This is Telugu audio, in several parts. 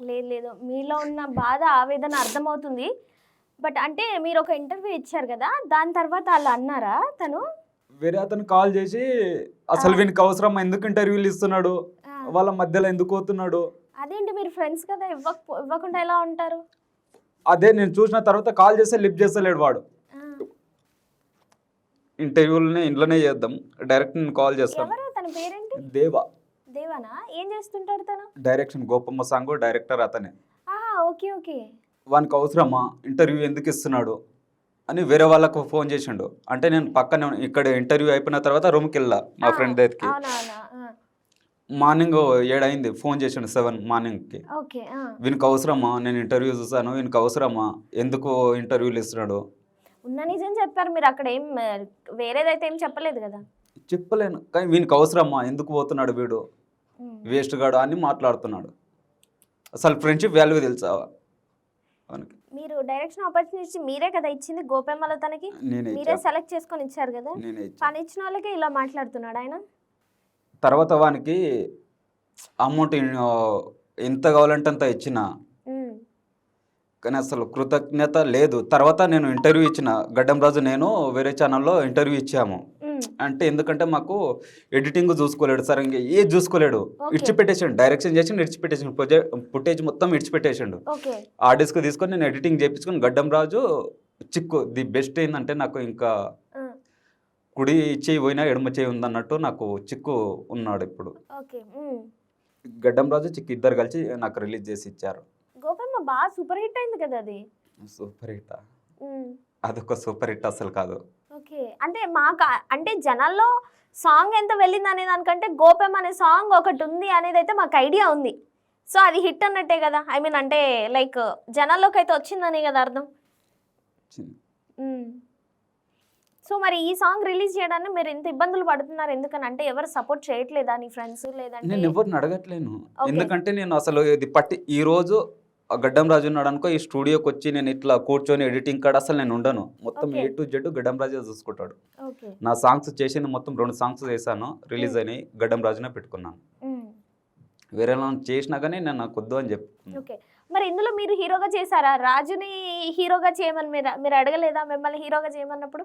లేదు లేదు. మీలో ఉన్న బాధ ఆవేదన అర్థమవుతుంది. బట్ అంటే మీరు ఒక ఇంటర్వ్యూ ఇచ్చారు కదా దాని తర్వాత వాళ్ళు అన్నారా తను? వేరే అతను కాల్ చేసి అసలు. వీనికి అవసరం ఎందుకు ఇంటర్వ్యూలు ఇస్తున్నాడు? వాళ్ళ మధ్యలో ఎందుకు పోతున్నాడు? అదేంటి మీరు ఫ్రెండ్స్ కదా ఇవ్వక ఇవ్వకుండా ఎలా ఉంటారు? అదే నేను చూసిన తర్వాత కాల్ చేస్తే లిఫ్ట్ చేస్తలేడు వాడు. ఆ, ఇంటర్వ్యూలనే ఇంట్లోనే చేద్దాం డైరెక్ట్ నేను కాల్ చేస్తాను. ఎవరు? తన పేరేంటి? దేవా. దేవానా ఏం చేస్తుంటాడు తను? డైరెక్షన్ గోపమ్మ సాంగ్ డైరెక్టర్ అతనే. ఆహా ఓకే ఓకే. వానికి అవసరమా? ఇంటర్వ్యూ ఎందుకు ఇస్తున్నాడు? అని వేరే వాళ్ళకు ఫోన్ చేసిండు. అంటే నేను పక్కనే. ఇక్కడ ఇంటర్వ్యూ అయిపోయిన తర్వాత రూమ్కి వెళ్ళా మా ఫ్రెండ్ దగ్గరికి. మార్నింగ్ ఏడైంది ఫోన్ చేసిండు సెవెన్ మార్నింగ్కి. వీనికి అవసరమా? నేను ఇంటర్వ్యూ చూసాను వీనికి అవసరమా? ఎందుకు ఇంటర్వ్యూలు ఇస్తున్నాడు? ఉన్న నిజం చెప్పారు మీరు అక్కడ ఏం వేరేదైతే ఏం చెప్పలేదు కదా? చెప్పలేను. కానీ వీనికి అవసరమా? ఎందుకు పోతున్నాడు వీడు. వేస్ట్ గాడు అని మాట్లాడుతున్నాడు అసలు ఫ్రెండ్షిప్ వాల్యూ తెలుసా మీరు డైరెక్షన్ ఆపర్చునిటీ మీరే కదా ఇచ్చింది గోపెమ్మల తనకి మీరే. సెలెక్ట్ చేసుకొని ఇచ్చారు కదా. పని ఇచ్చిన వాళ్ళకే ఇలా మాట్లాడుతున్నాడు ఆయన తర్వాత వానికి అమౌంట్ ఎంత కావాలంటే అంత ఇచ్చిన. కానీ అసలు కృతజ్ఞత లేదు తర్వాత నేను ఇంటర్వ్యూ ఇచ్చిన గడ్డం రాజు నేను వేరే ఛానల్లో ఇంటర్వ్యూ ఇచ్చాము. అంటే ఎందుకంటే మాకు ఎడిటింగ్ చూసుకోలేడు సరే ఇంకా ఏ చూసుకోలేడు. ఇడిచిపెట్టేసిండు డైరెక్షన్ చేసి ఇడిచిపెట్టేసిండు ఫుటేజ్ మొత్తం ఇడిచిపెట్టేసిండు. ఆ డిస్క్ తీసుకొని నేను ఎడిటింగ్ చేయించుకొని గడ్డం రాజు చిక్కు ది బెస్ట్ ఏంటంటే నాకు ఇంకా కుడి చేయి పోయినా ఎడమ చేయి ఉందన్నట్టు నాకు చిక్కు ఉన్నాడు ఇప్పుడు. గడ్డం రాజు చిక్కు ఇద్దరు కలిసి నాకు రిలీజ్ చేసి ఇచ్చారు. గోపెమ్మ బాగా సూపర్ హిట్ అయింది కదా అది. Super hit. అదొక సూపర్ హిట్ అసలు కాదు. అంటే మాకు అంటే జనాల్లో సాంగ్ ఎంత వెళ్ళింది అనే దానికంటే గోపెం అనే సాంగ్ ఒకటి ఉంది అనేది అయితే మాకు ఐడియా ఉంది. సో అది హిట్ అన్నట్టే కదా. ఐ మీన్ అంటే లైక్ జనాల్లోకి అయితే వచ్చిందనే కదా అర్థం. సో మరి ఈ సాంగ్ రిలీజ్ చేయడానికి మీరు ఎంత ఇబ్బందులు పడుతున్నారు ఎందుకని? అంటే ఎవరు సపోర్ట్ చేయట్లేదా నీ ఫ్రెండ్స్ లేదంటే? నేను ఎవరిని అడగట్లేను. ఎందుకంటే నేను అసలు ఇది పట్టి ఈ రోజు గడ్డం రాజు ఉన్నాడు అనుకో ఈ స్టూడియోకి వచ్చి నేను ఇట్లా కూర్చొని ఎడిటింగ్ కాడ అసలు నేను ఉండను. మొత్తం. ఏ టు జెడ్ గడ్డం రాజే చూసుకుంటాడు. నా సాంగ్స్ చేసింది మొత్తం రెండు సాంగ్స్ చేశాను రిలీజ్ అయినాయి గడ్డం రాజునే పెట్టుకున్నాను. వేరే చేసినా కానీ నేను నాకు వద్దు అని ఓకే. మరి ఇందులో మీరు హీరోగా చేశారా? రాజుని హీరోగా చేయమని మీరు మీరు అడగలేదా మిమ్మల్ని హీరోగా చేయమన్నప్పుడు?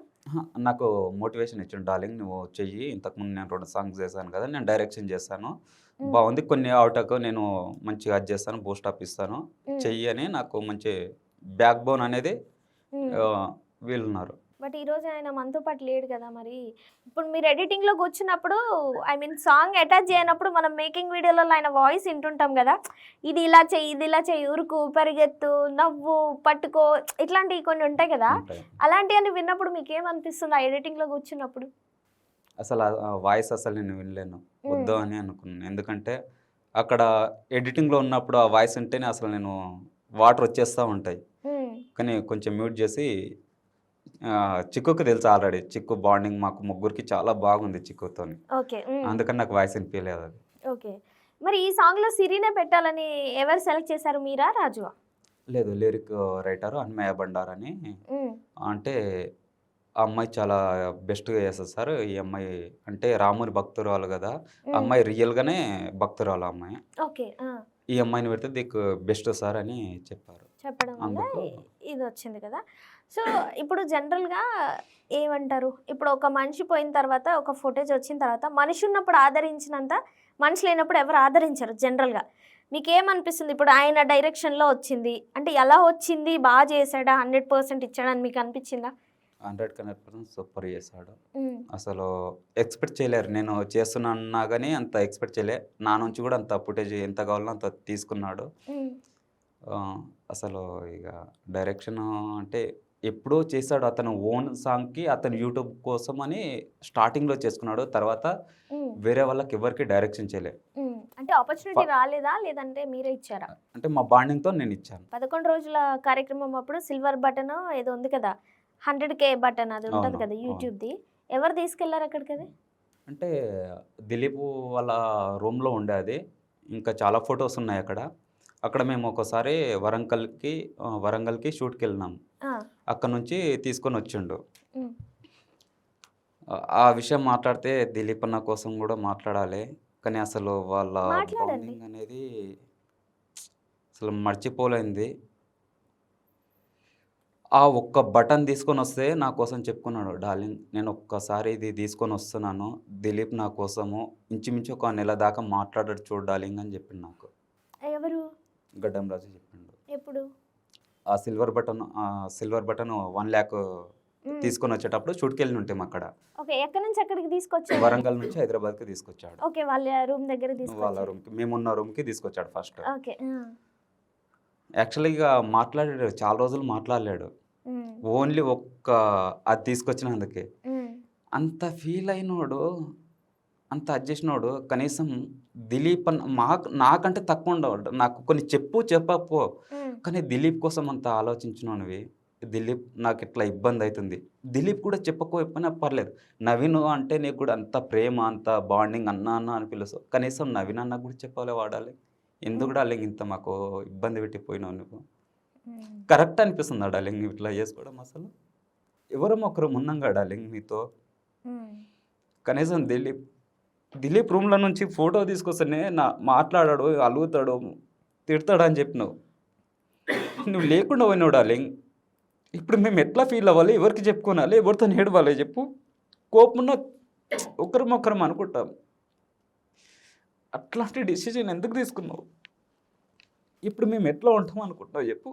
నాకు మోటివేషన్ ఇచ్చిండు డార్లింగ్ నువ్వు చెయ్యి. ఇంతకుముందు నేను రెండు సాంగ్స్ చేశాను కదా నేను డైరెక్షన్ చేశాను. బాగుంది కొన్ని అవుటకు నేను మంచిగా అది చేస్తాను బూస్ట్ అప్ ఇస్తాను. చెయ్యి అని నాకు మంచి బ్యాక్ బోన్ అనేది వీళ్ళున్నారు. బట్ ఈ రోజు ఆయన మనతో పాటు లేడు కదా మరి. ఇప్పుడు మీరు ఎడిటింగ్లో కూర్చున్నప్పుడు ఐ మీన్ సాంగ్ అటాచ్ చేయనప్పుడు మనం మేకింగ్ వీడియోలలో ఆయన వాయిస్ వింటుంటాం కదా. ఇది ఇలా చెయ్యి ఇది ఇలా చెయ్యి ఉరుకు పరిగెత్తు నవ్వు పట్టుకో ఇట్లాంటివి కొన్ని ఉంటాయి కదా. ఉంటాయి. అలాంటివన్నీ విన్నప్పుడు మీకు ఏమనిపిస్తుంది ఆ ఎడిటింగ్లో కూర్చున్నప్పుడు? అసలు వాయిస్ అసలు నేను వినలేను. వద్దు అని అనుకున్నాను. ఎందుకంటే అక్కడ ఎడిటింగ్లో ఉన్నప్పుడు ఆ వాయిస్ ఉంటేనే అసలు నేను వాటర్ వచ్చేస్తూ ఉంటాయి. కానీ కొంచెం మ్యూట్ చేసి చిక్కుకు తెలుసు ఆల్రెడీ? చిక్కు బాండింగ్ మాకు ముగ్గురికి చాలా బాగుంది చిక్కుతోని. ఓకే. అందుకని నాకు వాయిస్ వినిపించలేదు అది. ఓకే. మరి ఈ సాంగ్లో సిరీనే పెట్టాలని ఎవరు సెలెక్ట్ చేశారు? మీరా రాజు లేదు లిరిక్ రైటర్ అన్మయ బండార్ అని. అంటే ఆ అమ్మాయి చాలా బెస్ట్గా చేస్తుంది సార్. ఈ అమ్మాయి అంటే రాముని భక్తురాలు కదా. ఆ అమ్మాయి రియల్గానే భక్తురాలు అమ్మాయి. ఓకే. ఆ. ఈ అమ్మాయిని పెడితే దీనికి బెస్ట్ సార్ అని చెప్పారు. చెప్పడం వల్ల అందుకు ఇది వచ్చింది కదా. సో ఇప్పుడు జనరల్గా ఏమంటారు? ఇప్పుడు ఒక మనిషి పోయిన తర్వాత ఒక ఫుటేజ్ వచ్చిన తర్వాత మనిషి ఉన్నప్పుడు ఆదరించినంత మనిషి లేనప్పుడు ఎవరు ఆదరించరు జనరల్గా. మీకు ఏమనిపిస్తుంది ఇప్పుడు ఆయన డైరెక్షన్లో వచ్చింది. అంటే ఎలా వచ్చింది? బాగా చేశాడా? హండ్రెడ్ పర్సెంట్ ఇచ్చాడని మీకు అనిపించిందా? హండ్రెడ్ హండ్రెడ్ పర్సెంట్ సూపర్ చేశాడు. అసలు ఎక్స్పెక్ట్ చేయలేరు. నేను చేస్తున్నా కానీ అంత ఎక్స్పెక్ట్ చేయలే. నా నుంచి కూడా అంత ఫుటేజ్ ఎంత కావాలో అంత తీసుకున్నాడు. అసలు ఇక డైరెక్షన్ అంటే ఎప్పుడో చేశాడు అతను ఓన్ సాంగ్కి అతను యూట్యూబ్ కోసం అని స్టార్టింగ్లో చేసుకున్నాడు. తర్వాత వేరే వాళ్ళకి ఎవరికి డైరెక్షన్ చేయలే. అంటే ఆపర్చునిటీ రాలేదా? లేదంటే మీరే ఇచ్చారా? అంటే మా బాండింగ్తో నేను ఇచ్చాను. పదకొండు రోజుల కార్యక్రమం అప్పుడు సిల్వర్ బటన్ ఏదో ఉంది కదా? హండ్రెడ్ కే బటన్ అది ఉంటుంది కదా. యూట్యూబ్ది. ఎవరు తీసుకెళ్ళారు అక్కడికి అది? అంటే దిలీప్ వాళ్ళ రూమ్లో ఉండే అది. ఇంకా చాలా ఫొటోస్ ఉన్నాయి అక్కడ. అక్కడ మేము ఒకసారి వరంగల్కి వరంగల్కి షూట్కి వెళ్ళినాం. అక్కడ నుంచి తీసుకొని వచ్చిండు. ఆ- విషయం మాట్లాడితే దిలీప్ అన్న కోసం కూడా మాట్లాడాలి. కానీ అసలు వాళ్ళ అనేది అసలు మర్చిపోలేంది ఆ ఒక్క బటన్ తీసుకొని వస్తే నా కోసం చెప్పుకున్నాడు డార్లింగ్ నేను ఒక్కసారి ఇది తీసుకొని వస్తున్నాను. దిలీప్ నా కోసము ఇంచుమించు ఒక నెల దాకా మాట్లాడాడు చూడు డార్లింగ్ అని చెప్పిండు నాకు. ఎవరు? గడ్డం రాజు చెప్పిండు. ఎప్పుడు? ఆ సిల్వర్ బటన్ ఆ సిల్వర్ బటన్ వన్ ల్యాక్. తీసుకొని వచ్చేటప్పుడు చుట్టుకెళ్ళి ఉంటాం అక్కడ. ఓకే ఎక్కడి నుంచి ఎక్కడికి తీసుకొచ్చారు? వరంగల్ నుంచి హైదరాబాద్కి తీసుకొచ్చాడు. ఓకే వాళ్ళ రూమ్ దగ్గర వాళ్ళ రూమ్కి మేమున్న రూమ్కి తీసుకొచ్చాడు ఫస్ట్. ఓకే యాక్చువల్గా మాట్లాడాడు చాలా రోజులు మాట్లాడలేడు. ఓన్లీ ఒక్క అది తీసుకొచ్చినందుకే. అంత ఫీల్ అయినోడు అంత అడ్జస్ట్నోడు కనీసం దిలీప్ అన్న మాకు నాకంటే తక్కువ ఉండవు నాకు కొన్ని చెప్పు చెప్పపో కానీ దిలీప్ కోసం అంత ఆలోచించినవి దిలీప్ నాకు ఇట్లా ఇబ్బంది అవుతుంది దిలీప్ కూడా చెప్పకపోయినా పర్లేదు. నవీన్ అంటే నీకు కూడా అంత ప్రేమ అంత బాండింగ్ అన్న అన్న అని పిలుస్తావు. కనీసం నవీన్ అన్న కూడా చెప్పాలి వాడాలి. ఎందుకు డార్లింగ్ ఇంత మాకు ఇబ్బంది పెట్టిపోయినావు నువ్వు? కరెక్ట్ అనిపిస్తుందా డార్లింగ్ నువ్వు ఇట్లా చేసుకోవడం అసలు? ఎవరో ఒకరు ముందంగా డార్లింగ్ మీతో. కనీసం దిలీప్ దిలీప్ రూమ్లో నుంచి ఫోటో తీసుకొస్తేనే నా మాట్లాడాడు అలుగుతాడు తిడతాడు అని చెప్పినావు. నువ్వు లేకుండా పోయినావు డార్లింగ్. ఇప్పుడు మేము ఎట్లా ఫీల్ అవ్వాలి? ఎవరికి చెప్పుకోనాలి? ఎవరితో ఏడవాలి? చెప్పు. కోపమున్న ఒకరం ఒకరం అనుకుంటాం. అట్లాంటి డెసిషన్ ఎందుకు తీసుకున్నావు? ఇప్పుడు మేము ఎట్లా ఉంటాం అనుకుంటున్నావు? చెప్పు.